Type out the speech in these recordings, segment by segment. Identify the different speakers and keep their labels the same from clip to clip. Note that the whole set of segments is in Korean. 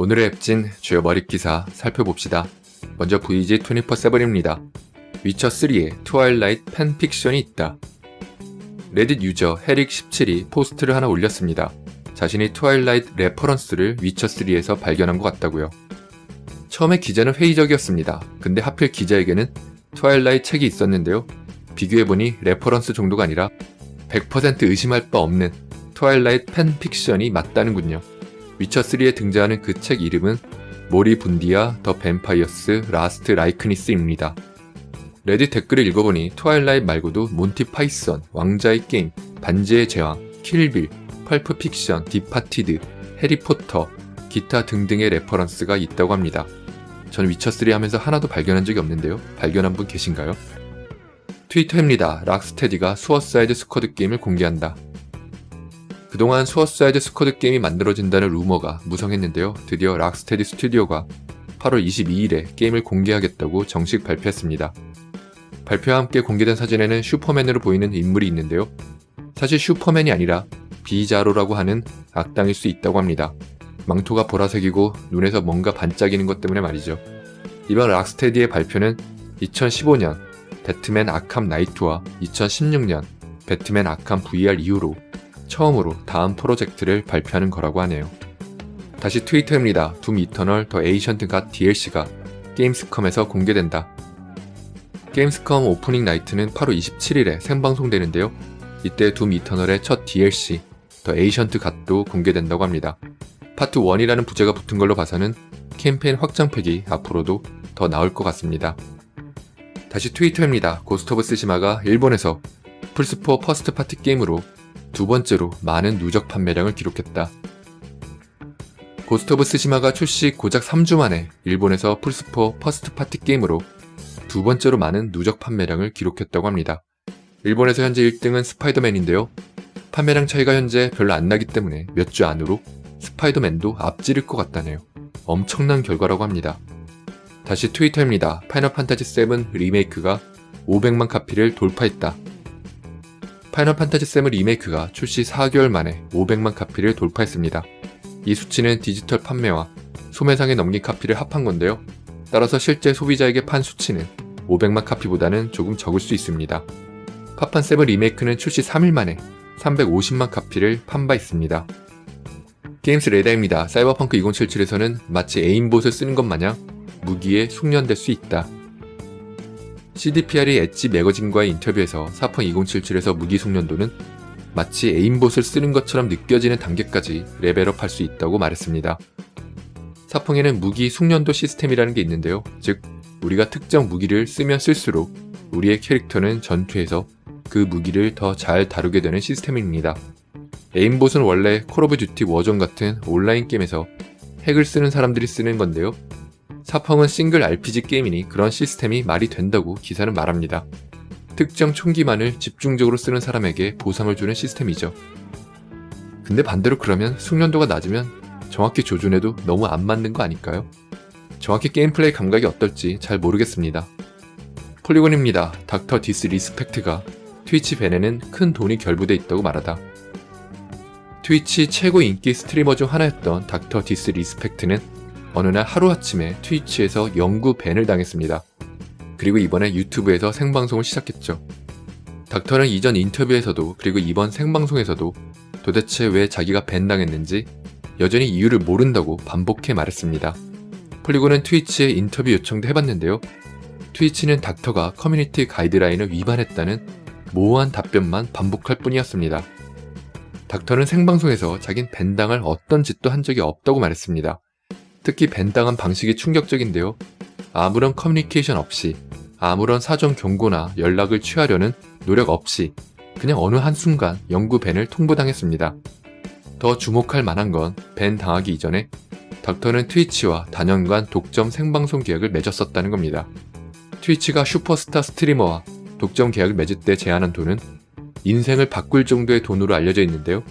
Speaker 1: 오늘의 앱진 주요 머릿 기사 살펴봅시다. 먼저 VG24-7입니다. 위쳐3에 트와일라이트 팬픽션이 있다. 레딧 유저 헤릭17이 포스트를 하나 올렸습니다. 자신이 트와일라이트 레퍼런스를 위쳐3에서 발견한 것 같다고요. 처음에 기자는 회의적이었습니다. 근데 하필 기자에게는 트와일라이트 책이 있었는데요. 비교해보니 레퍼런스 정도가 아니라 100% 의심할 바 없는 트와일라이트 팬픽션이 맞다는군요. 위쳐3에 등장하는 그 책 이름은 모리 분디아 더 뱀파이어스 라스트 라이크니스입니다. 레딧 댓글을 읽어보니 트와일라이트 말고도 몬티 파이썬, 왕자의 게임, 반지의 제왕, 킬빌, 펄프 픽션, 디파티드, 해리포터, 기타 등등의 레퍼런스가 있다고 합니다. 전 위쳐3 하면서 하나도 발견한 적이 없는데요. 발견한 분 계신가요? 트위터입니다. 락스테디가 수어사이드 스쿼드 게임을 공개한다. 그동안 수어사이드 스쿼드 게임이 만들어진다는 루머가 무성했는데요. 드디어 락스테디 스튜디오가 8월 22일에 게임을 공개하겠다고 정식 발표했습니다. 발표와 함께 공개된 사진에는 슈퍼맨으로 보이는 인물이 있는데요. 사실 슈퍼맨이 아니라 비자로라고 하는 악당일 수 있다고 합니다. 망토가 보라색이고 눈에서 뭔가 반짝이는 것 때문에 말이죠. 이번 락스테디의 발표는 2015년 배트맨 아캄 나이트와 2016년 배트맨 아캄 VR 이후로 처음으로 다음 프로젝트를 발표하는 거라고 하네요. 다시 트위터입니다. 둠 이터널 더 에이션트 갓 DLC가 게임스컴에서 공개된다. 게임스컴 오프닝 나이트는 8월 27일에 생방송되는데요. 이때 둠 이터널의 첫 DLC 더 에이션트 갓도 공개된다고 합니다. 파트 1이라는 부제가 붙은 걸로 봐서는 캠페인 확장팩이 앞으로도 더 나올 것 같습니다. 다시 트위터입니다. 고스트 오브 스시마가 일본에서 플스4 퍼스트 파티 게임으로 두 번째로 많은 누적 판매량을 기록했다. 고스트 오브 스시마가 출시 고작 3주 만에 일본에서 플스4 퍼스트 파티 게임으로 두 번째로 많은 누적 판매량을 기록했다고 합니다. 일본에서 현재 1등은 스파이더맨인데요. 판매량 차이가 현재 별로 안 나기 때문에 몇 주 안으로 스파이더맨도 앞지를 것 같다네요. 엄청난 결과라고 합니다. 다시 트위터입니다. 파이널 판타지 7 리메이크가 500만 카피를 돌파했다. 파이널 판타지 7 리메이크가 출시 4개월 만에 500만 카피를 돌파했습니다. 이 수치는 디지털 판매와 소매상에 넘긴 카피를 합한 건데요. 따라서 실제 소비자에게 판 수치는 500만 카피보다는 조금 적을 수 있습니다. 파판 7 리메이크는 출시 3일 만에 350만 카피를 판바 있습니다. 게임스 레다입니다. 사이버펑크 2077에서는 마치 에임봇을 쓰는 것 마냥 무기에 숙련될 수 있다. CDPR이 엣지 매거진과의 인터뷰에서 사펑 2077에서 무기 숙련도는 마치 에임봇을 쓰는 것처럼 느껴지는 단계까지 레벨업 할 수 있다고 말했습니다. 사펑에는 무기 숙련도 시스템이라는 게 있는데요. 즉, 우리가 특정 무기를 쓰면 쓸수록 우리의 캐릭터는 전투에서 그 무기를 더 잘 다루게 되는 시스템입니다. 에임봇은 원래 콜 오브 듀티 워전 같은 온라인 게임에서 핵을 쓰는 사람들이 쓰는 건데요. 사펑은 싱글 RPG 게임이니 그런 시스템이 말이 된다고 기사는 말합니다. 특정 총기만을 집중적으로 쓰는 사람에게 보상을 주는 시스템이죠. 근데 반대로 그러면 숙련도가 낮으면 정확히 조준해도 너무 안 맞는 거 아닐까요? 정확히 게임 플레이 감각이 어떨지 잘 모르겠습니다. 폴리곤입니다. 닥터 디스 리스펙트가 트위치 밴에는 큰 돈이 결부돼 있다고 말하다. 트위치 최고 인기 스트리머 중 하나였던 닥터 디스 리스펙트는 어느 날 하루아침에 트위치에서 영구 밴을 당했습니다. 그리고 이번에 유튜브에서 생방송을 시작했죠. 닥터는 이전 인터뷰에서도 그리고 이번 생방송에서도 도대체 왜 자기가 밴 당했는지 여전히 이유를 모른다고 반복해 말했습니다. 폴리곤은 트위치에 인터뷰 요청도 해봤는데요. 트위치는 닥터가 커뮤니티 가이드라인을 위반했다는 모호한 답변만 반복할 뿐이었습니다. 닥터는 생방송에서 자긴 밴당할 어떤 짓도 한 적이 없다고 말했습니다. 특히 밴당한 방식이 충격적인데요. 아무런 커뮤니케이션 없이, 아무런 사전 경고나 연락을 취하려는 노력 없이 그냥 어느 한순간 영구 밴을 통보당했습니다. 더 주목할 만한 건밴 당하기 이전에 닥터는 트위치와 단연간 독점 생방송 계약을 맺었었다는 겁니다. 트위치가 슈퍼스타 스트리머와 독점 계약을 맺을 때 제한한 돈은 인생을 바꿀 정도의 돈으로 알려져 있는데요.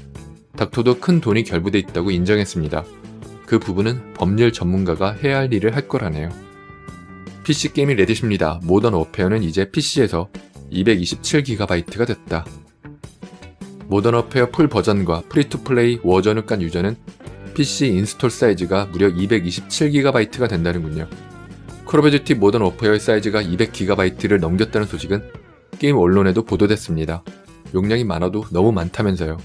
Speaker 1: 닥터도 큰 돈이 결부돼 있다고 인정했습니다. 그 부분은 법률 전문가가 해야 할 일을 할 거라네요. PC게임이 레딧입니다. 모던 워페어는 이제 PC에서 227GB가 됐다. 모던 워페어 풀 버전과 프리투플레이 워전을 깐 유저는 PC 인스톨 사이즈가 무려 227GB가 된다는군요. 콜 오브 듀티 모던 워페어의 사이즈가 200GB를 넘겼다는 소식은 게임 언론에도 보도됐습니다. 용량이 많아도 너무 많다면서요.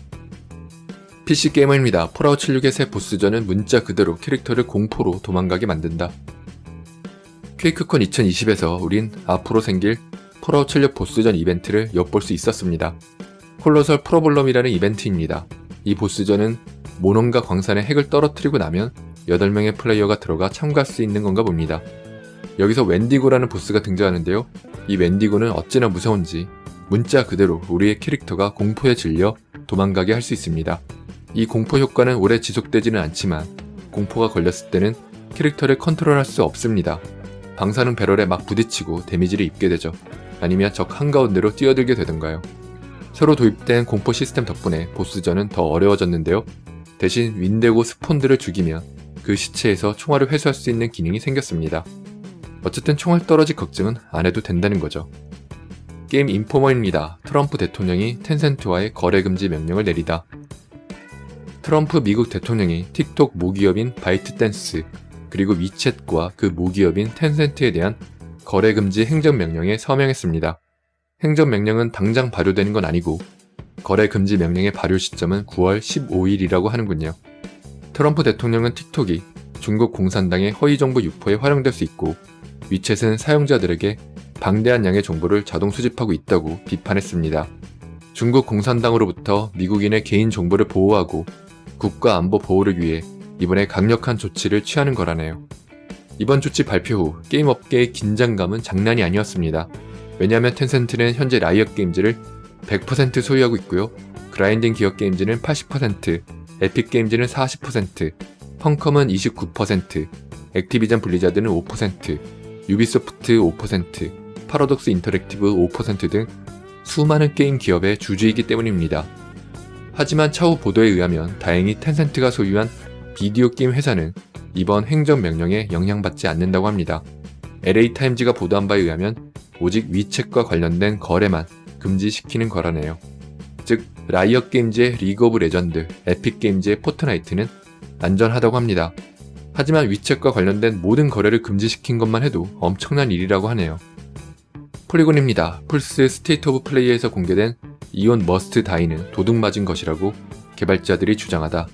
Speaker 1: PC 게이머입니다. 폴아웃 76의 새 보스전은 문자 그대로 캐릭터를 공포로 도망가게 만든다. 퀘이크콘 2020에서 우린 앞으로 생길 폴아웃 76 보스전 이벤트를 엿볼 수 있었습니다. 콜로설 프로블럼이라는 이벤트입니다. 이 보스전은 모논과 광산의 핵을 떨어뜨리고 나면 8명의 플레이어가 들어가 참가할 수 있는 건가 봅니다. 여기서 웬디고라는 보스가 등장하는데요. 이 웬디고는 어찌나 무서운지 문자 그대로 우리의 캐릭터가 공포에 질려 도망가게 할 수 있습니다. 이 공포 효과는 오래 지속되지는 않지만 공포가 걸렸을 때는 캐릭터를 컨트롤할 수 없습니다. 방사능 배럴에 막 부딪히고 데미지를 입게 되죠. 아니면 적 한가운데로 뛰어들게 되던가요. 새로 도입된 공포 시스템 덕분에 보스전은 더 어려워졌는데요. 대신 윈데고 스폰들을 죽이면 그 시체에서 총알을 회수할 수 있는 기능이 생겼습니다. 어쨌든 총알 떨어질 걱정은 안 해도 된다는 거죠. 게임 인포머입니다. 트럼프 대통령이 텐센트와의 거래 금지 명령을 내리다. 트럼프 미국 대통령이 틱톡 모기업인 바이트댄스 그리고 위챗과 그 모기업인 텐센트에 대한 거래 금지 행정명령에 서명했습니다. 행정명령은 당장 발효되는 건 아니고 거래 금지 명령의 발효 시점은 9월 15일이라고 하는군요. 트럼프 대통령은 틱톡이 중국 공산당의 허위 정보 유포에 활용될 수 있고 위챗은 사용자들에게 방대한 양의 정보를 자동 수집하고 있다고 비판했습니다. 중국 공산당으로부터 미국인의 개인 정보를 보호하고 국가 안보 보호를 위해 이번에 강력한 조치를 취하는 거라네요. 이번 조치 발표 후 게임 업계의 긴장감은 장난이 아니었습니다. 왜냐하면 텐센트는 현재 라이엇 게임즈를 100% 소유하고 있고요. 그라인딩 기업 게임즈는 80%, 에픽 게임즈는 40%, 펑컴은 29%, 액티비전 블리자드는 5%, 유비소프트 5%, 파라독스 인터랙티브 5%등 수많은 게임 기업의 주주이기 때문입니다. 하지만 차후 보도에 의하면 다행히 텐센트가 소유한 비디오 게임 회사는 이번 행정명령에 영향받지 않는다고 합니다. LA타임즈가 보도한 바에 의하면 오직 위챗과 관련된 거래만 금지시키는 거라네요. 즉, 라이엇 게임즈의 리그 오브 레전드, 에픽 게임즈의 포트나이트는 안전하다고 합니다. 하지만 위챗과 관련된 모든 거래를 금지시킨 것만 해도 엄청난 일이라고 하네요. 폴리곤입니다. 플스 스테이트 오브 플레이에서 공개된 이온 머스트 다이는 도둑 맞은 것이라고 개발자들이 주장하다.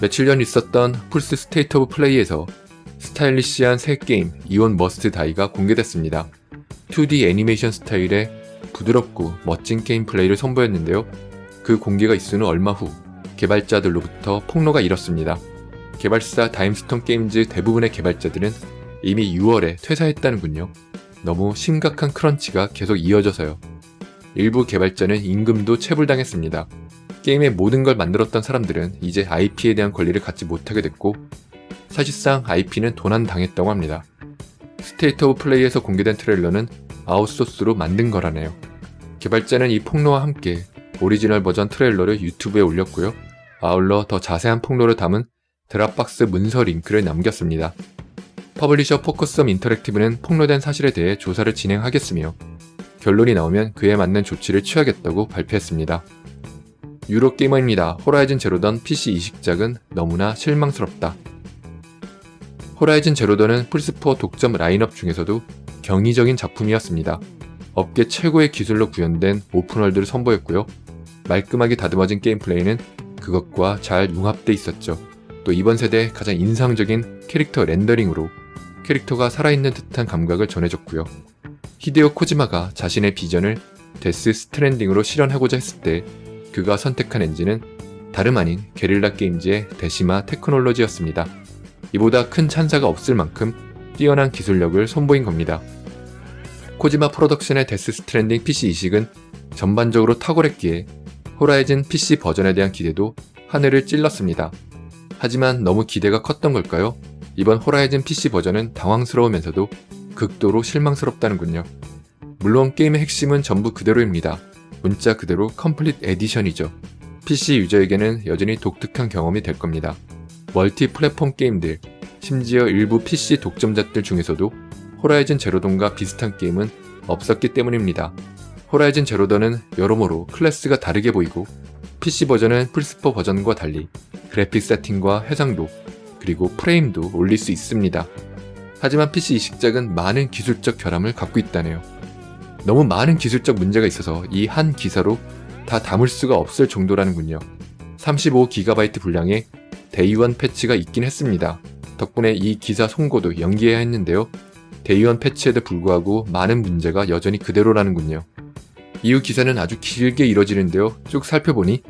Speaker 1: 며칠 전 있었던 플스 스테이트 오브 플레이에서 스타일리시한 새 게임 이온 머스트 다이가 공개됐습니다. 2D 애니메이션 스타일의 부드럽고 멋진 게임 플레이를 선보였는데요. 그 공개가 있은 후 얼마 후 개발자들로부터 폭로가 일었습니다. 개발사 다임스톤 게임즈 대부분의 개발자들은 이미 6월에 퇴사했다는군요. 너무 심각한 크런치가 계속 이어져서요. 일부 개발자는 임금도 체불당했습니다. 게임의 모든 걸 만들었던 사람들은 이제 IP에 대한 권리를 갖지 못하게 됐고 사실상 IP는 도난당했다고 합니다. 스테이트 오브 플레이에서 공개된 트레일러는 아웃소스로 만든 거라네요. 개발자는 이 폭로와 함께 오리지널 버전 트레일러를 유튜브에 올렸고요. 아울러 더 자세한 폭로를 담은 드랍박스 문서 링크를 남겼습니다. 퍼블리셔 포커스엄 인터랙티브는 폭로된 사실에 대해 조사를 진행하겠으며 결론이 나오면 그에 맞는 조치를 취하겠다고 발표했습니다. 유로게이머입니다. 호라이즌 제로던 PC 이식작은 너무나 실망스럽다. 호라이즌 제로던은 플스4 독점 라인업 중에서도 경이적인 작품이었습니다. 업계 최고의 기술로 구현된 오픈월드를 선보였고요. 말끔하게 다듬어진 게임 플레이는 그것과 잘 융합돼 있었죠. 또 이번 세대 가장 인상적인 캐릭터 렌더링으로 캐릭터가 살아있는 듯한 감각을 전해줬고요. 히데오 코지마가 자신의 비전을 데스 스트랜딩으로 실현하고자 했을 때 그가 선택한 엔진은 다름 아닌 게릴라 게임즈의 데시마 테크놀로지였습니다. 이보다 큰 찬사가 없을 만큼 뛰어난 기술력을 선보인 겁니다. 코지마 프로덕션의 데스 스트랜딩 PC 이식은 전반적으로 탁월했기에 호라이즌 PC 버전에 대한 기대도 하늘을 찔렀습니다. 하지만 너무 기대가 컸던 걸까요? 이번 호라이즌 PC 버전은 당황스러우면서도 극도로 실망스럽다는군요. 물론 게임의 핵심은 전부 그대로입니다. 문자 그대로 컴플릿 에디션이죠. PC 유저에게는 여전히 독특한 경험이 될 겁니다. 멀티 플랫폼 게임들, 심지어 일부 PC 독점작들 중에서도 호라이즌 제로던과 비슷한 게임은 없었기 때문입니다. 호라이즌 제로던은 여러모로 클래스가 다르게 보이고 PC 버전은 플스4 버전과 달리 그래픽 세팅과 해상도, 그리고 프레임도 올릴 수 있습니다. 하지만 PC 이식작은 많은 기술적 결함을 갖고 있다네요. 너무 많은 기술적 문제가 있어서 이 한 기사로 다 담을 수가 없을 정도라는군요. 35GB 분량의 데이원 패치가 있긴 했습니다. 덕분에 이 기사 송고도 연기해야 했는데요. 데이원 패치에도 불구하고 많은 문제가 여전히 그대로라는군요. 이후 기사는 아주 길게 이뤄지는데요. 쭉 살펴보니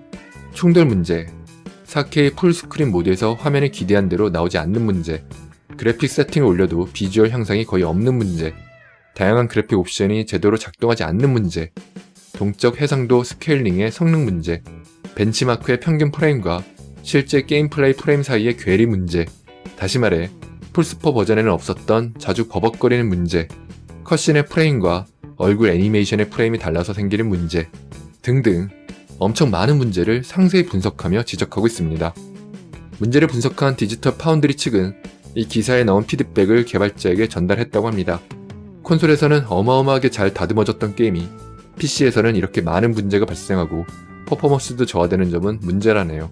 Speaker 1: 충돌 문제, 4K 풀스크린 모드에서 화면에 기대한 대로 나오지 않는 문제, 그래픽 세팅을 올려도 비주얼 향상이 거의 없는 문제, 다양한 그래픽 옵션이 제대로 작동하지 않는 문제, 동적 해상도 스케일링의 성능 문제, 벤치마크의 평균 프레임과 실제 게임 플레이 프레임 사이의 괴리 문제, 다시 말해 풀스포 버전에는 없었던 자주 버벅거리는 문제, 컷신의 프레임과 얼굴 애니메이션의 프레임이 달라서 생기는 문제 등등 엄청 많은 문제를 상세히 분석하며 지적하고 있습니다. 문제를 분석한 디지털 파운드리 측은 이 기사에 나온 피드백을 개발자에게 전달했다고 합니다. 콘솔에서는 어마어마하게 잘 다듬어졌던 게임이 PC에서는 이렇게 많은 문제가 발생하고 퍼포먼스도 저하되는 점은 문제라네요.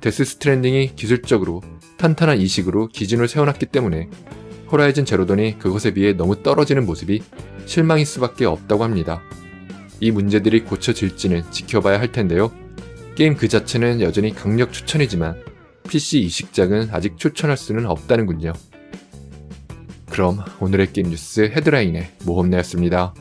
Speaker 1: 데스 스트랜딩이 기술적으로 탄탄한 이식으로 기준을 세워놨기 때문에 호라이즌 제로던이 그것에 비해 너무 떨어지는 모습이 실망일 수밖에 없다고 합니다. 이 문제들이 고쳐질지는 지켜봐야 할 텐데요. 게임 그 자체는 여전히 강력 추천이지만 PC 이식작은 아직 추천할 수는 없다는군요. 그럼 오늘의 게임 뉴스 헤드라인의 모험내였습니다.